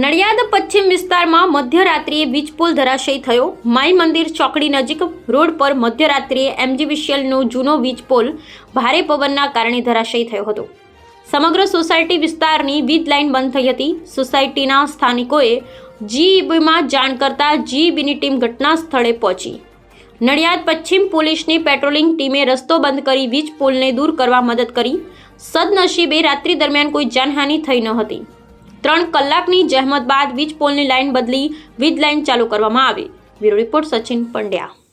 નડિયાદ પશ્ચિમ વિસ્તારમાં મધ્યરાત્રિએ વીજ પુલ ધરાશયી થયો. માઈ મંદિર ચોકડી નજીક રોડ પર મધ્યરાત્રિએ એમજીવીસીએલનો જૂનો વીજ પોલ ભારે પવનના કારણે ધરાશયી થયો હતો. સમગ્ર સોસાયટી વિસ્તારની વીજ લાઇન બંધ થઈ હતી. સોસાયટીના સ્થાનિકોએ જીઈબીમાં જાણ કરતા જીઈબીની ટીમ ઘટના સ્થળે પહોંચી. નડિયાદ પશ્ચિમ પોલીસની પેટ્રોલિંગ ટીમે રસ્તો બંધ કરી વીજ પોલને દૂર કરવા મદદ કરી. સદનસીબે રાત્રિ દરમિયાન કોઈ જાનહાનિ થઈ ન હતી. ત્રણ કલાકની જહેમત બાદ વીજ પોલની લાઇન બદલી વીજ લાઇન ચાલુ કરવામાં આવી. Bureau report Sachin Pandya.